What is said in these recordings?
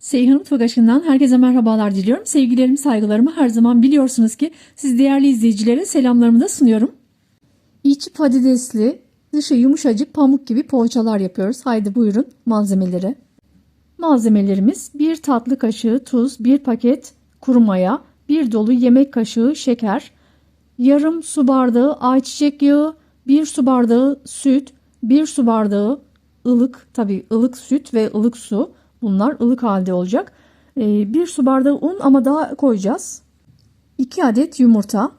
Seyhan Mutfak Aşkı'ndan herkese merhabalar diliyorum. Sevgilerimi, saygılarımı her zaman biliyorsunuz ki siz değerli izleyicilere selamlarımı da sunuyorum. İçi patatesli, dışı yumuşacık pamuk gibi poğaçalar yapıyoruz. Haydi buyurun malzemeleri. Malzemelerimiz 1 tatlı kaşığı tuz, 1 paket kuru maya, 1 dolu yemek kaşığı şeker, yarım su bardağı ayçiçek yağı, 1 su bardağı süt, 1 su bardağı ılık tabi ılık süt ve ılık su. Bunlar ılık halde olacak. 1 su bardağı un ama daha koyacağız. 2 adet yumurta.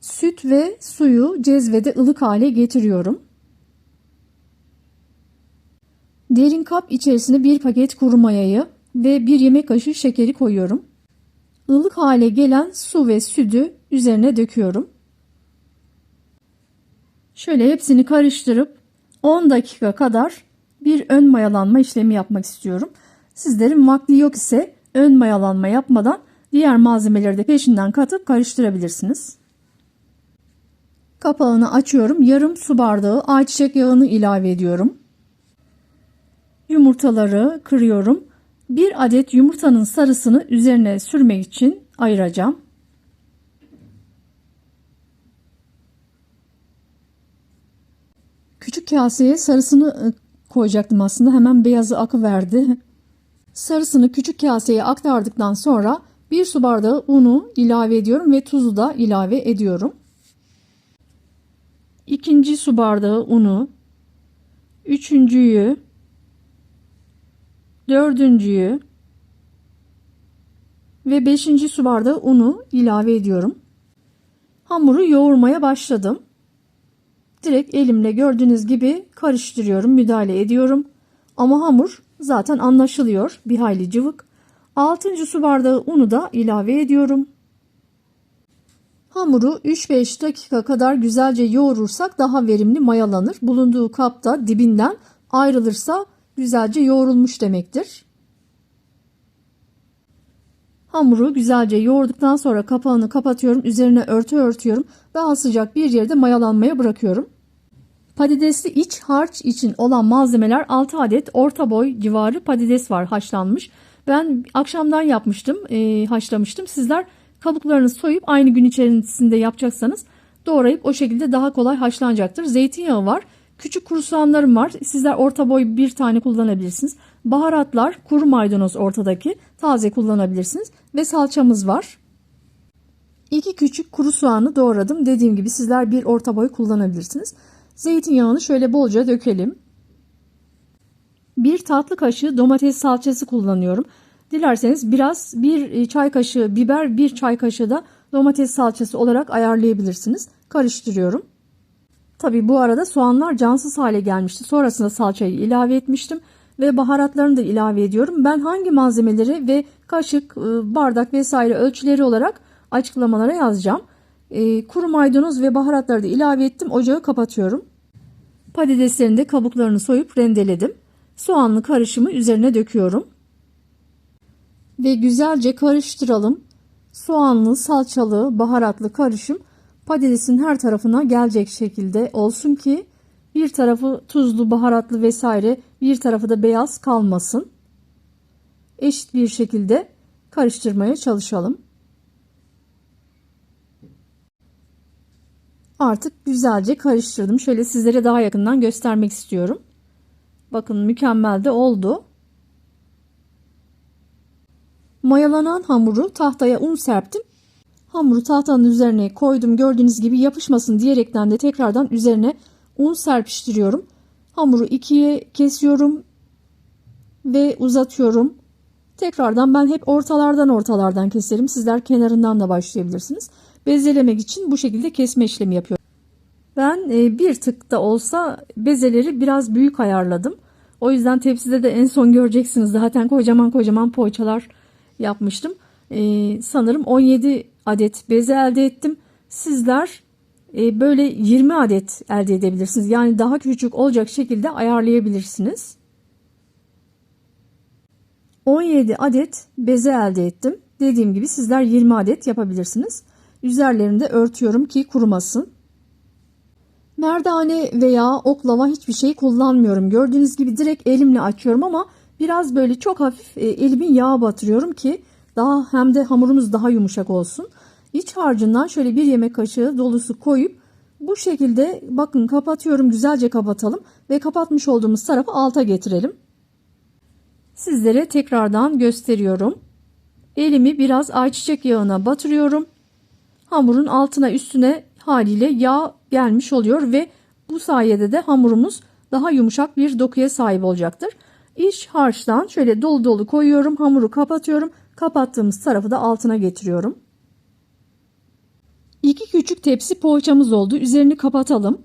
Süt ve suyu cezvede ılık hale getiriyorum. Derin kap içerisine bir paket kuru mayayı ve bir yemek kaşığı şekeri koyuyorum. Ilık hale gelen su ve sütü üzerine döküyorum. Şöyle hepsini karıştırıp 10 dakika kadar bir ön mayalanma işlemi yapmak istiyorum. Sizlerin vakti yok ise ön mayalanma yapmadan diğer malzemeleri de peşinden katıp karıştırabilirsiniz. Kapağını açıyorum. Yarım su bardağı ayçiçek yağını ilave ediyorum. Yumurtaları kırıyorum. Bir adet yumurtanın sarısını üzerine sürmek için ayıracağım. Küçük kaseye sarısını koyacaktım aslında. Hemen beyazı akı verdi. Sarısını küçük kaseye aktardıktan sonra bir su bardağı unu ilave ediyorum ve tuzu da ilave ediyorum. İkinci su bardağı unu, üçüncüyü, dördüncüyü ve beşinci su bardağı unu ilave ediyorum. Hamuru yoğurmaya başladım. Direkt elimle gördüğünüz gibi karıştırıyorum, müdahale ediyorum. Ama hamur zaten anlaşılıyor, bir hayli cıvık. 6. su bardağı unu da ilave ediyorum. Hamuru 3-5 dakika kadar güzelce yoğurursak daha verimli mayalanır. Bulunduğu kapta dibinden ayrılırsa güzelce yoğrulmuş demektir. Hamuru güzelce yoğurduktan sonra kapağını kapatıyorum. Üzerine örtü örtüyorum. Daha sıcak bir yerde mayalanmaya bırakıyorum. Patatesli iç harç için olan malzemeler 6 adet orta boy civarı patates var haşlanmış. Ben akşamdan yapmıştım, e, haşlamıştım. Sizler kabuklarını soyup aynı gün içerisinde yapacaksanız doğrayıp o şekilde daha kolay haşlanacaktır. Zeytinyağı var. Küçük kuru soğanlarım var. Sizler orta boy bir tane kullanabilirsiniz. Baharatlar, kuru maydanoz ortadaki taze kullanabilirsiniz. Ve salçamız var. İki küçük kuru soğanı doğradım. Dediğim gibi sizler bir orta boy kullanabilirsiniz. Zeytinyağını şöyle bolca dökelim. Bir tatlı kaşığı domates salçası kullanıyorum. Dilerseniz biraz bir çay kaşığı biber, bir çay kaşığı da domates salçası olarak ayarlayabilirsiniz. Karıştırıyorum. Tabi bu arada soğanlar cansız hale gelmişti. Sonrasında salçayı ilave etmiştim ve baharatlarını da ilave ediyorum. Ben hangi malzemeleri ve kaşık, bardak vesaire ölçüleri olarak açıklamalara yazacağım. Kuru maydanoz ve baharatları da ilave ettim. Ocağı kapatıyorum. Patateslerin de kabuklarını soyup rendeledim. Soğanlı karışımı üzerine döküyorum. Ve güzelce karıştıralım. Soğanlı, salçalı, baharatlı karışım patatesin her tarafına gelecek şekilde olsun ki bir tarafı tuzlu, baharatlı vesaire bir tarafı da beyaz kalmasın. Eşit bir şekilde karıştırmaya çalışalım. Artık güzelce karıştırdım. Şöyle sizlere daha yakından göstermek istiyorum. Bakın mükemmel de oldu. Mayalanan hamuru tahtaya un serptim. Hamuru tahtanın üzerine koydum. Gördüğünüz gibi yapışmasın diyerekten de tekrardan üzerine un serpiştiriyorum. Hamuru ikiye kesiyorum ve uzatıyorum. Tekrardan ben hep ortalardan ortalardan keserim. Sizler kenarından da başlayabilirsiniz. Bezelemek için bu şekilde kesme işlemi yapıyorum. Ben bir tık da olsa bezeleri biraz büyük ayarladım. O yüzden tepside de en son göreceksiniz. Zaten kocaman kocaman poğaçalar yapmıştım. Ee, sanırım 17 adet beze elde ettim. Sizler e, böyle 20 adet elde edebilirsiniz. Yani daha küçük olacak şekilde ayarlayabilirsiniz. 17 adet beze elde ettim. Dediğim gibi sizler 20 adet yapabilirsiniz. Üzerlerinde örtüyorum ki kurumasın. Merdane veya oklava hiçbir şey kullanmıyorum. Gördüğünüz gibi direkt elimle açıyorum ama Biraz böyle çok hafif e, elimin yağa batırıyorum ki daha hem de hamurumuz daha yumuşak olsun. İç harcından şöyle bir yemek kaşığı dolusu koyup bu şekilde bakın kapatıyorum güzelce kapatalım ve kapatmış olduğumuz tarafı alta getirelim. Sizlere tekrardan gösteriyorum. Elimi biraz ayçiçek yağına batırıyorum. Hamurun altına üstüne haliyle yağ gelmiş oluyor ve bu sayede de hamurumuz daha yumuşak bir dokuya sahip olacaktır. İç harçtan şöyle dolu dolu koyuyorum. Hamuru kapatıyorum. Kapattığımız tarafı da altına getiriyorum. Küçük tepsi poğaçamız oldu. Üzerini kapatalım.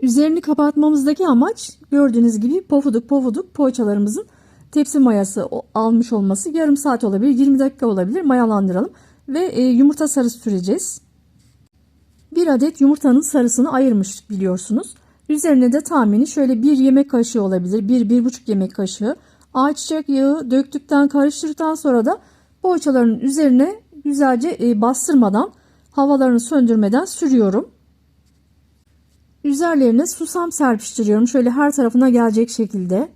Üzerini kapatmamızdaki amaç gördüğünüz gibi pofuduk pofuduk poğaçalarımızın tepsi mayası almış olması. Yarım saat olabilir, 20 dakika olabilir. Mayalandıralım ve e, yumurta sarısı süreceğiz. Bir adet yumurtanın sarısını ayırmış biliyorsunuz. Üzerine de tahmini şöyle bir yemek kaşığı olabilir. Bir, bir buçuk yemek kaşığı. Ayçiçek yağı döktükten karıştırdıktan sonra da poğaçaların üzerine güzelce e, bastırmadan havalarını söndürmeden sürüyorum. Üzerlerine susam serpiştiriyorum. Şöyle her tarafına gelecek şekilde.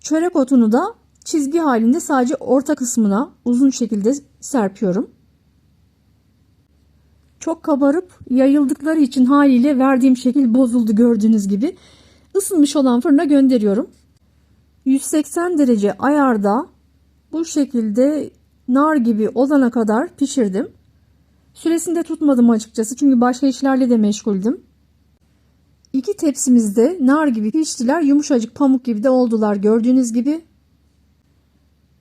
Çörek otunu da çizgi halinde sadece orta kısmına uzun şekilde serpiyorum. Çok kabarıp yayıldıkları için haliyle verdiğim şekil bozuldu gördüğünüz gibi. Isınmış olan fırına gönderiyorum. 180 derece ayarda bu şekilde nar gibi olana kadar pişirdim. Süresinde tutmadım açıkçası çünkü başka işlerle de meşguldüm. İki tepsimizde nar gibi piştiler. Yumuşacık pamuk gibi de oldular gördüğünüz gibi.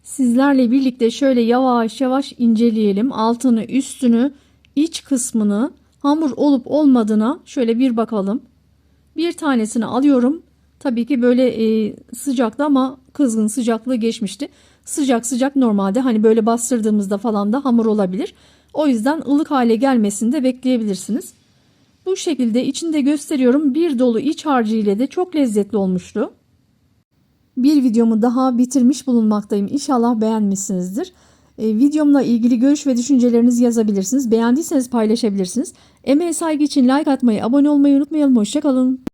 Sizlerle birlikte şöyle yavaş yavaş inceleyelim. Altını, üstünü, iç kısmını hamur olup olmadığına şöyle bir bakalım. Bir tanesini alıyorum. Tabii ki böyle e, sıcaktı ama kızgın sıcaklığı geçmişti. Sıcak sıcak normalde hani böyle bastırdığımızda falan da hamur olabilir. O yüzden ılık hale gelmesini de bekleyebilirsiniz. Bu şekilde içinde gösteriyorum. Bir dolu iç harcı ile de çok lezzetli olmuştu. Bir videomu daha bitirmiş bulunmaktayım. İnşallah beğenmişsinizdir. E, videomla ilgili görüş ve düşüncelerinizi yazabilirsiniz. Beğendiyseniz paylaşabilirsiniz. Emeğe saygı için like atmayı, abone olmayı unutmayalım. Hoşçakalın.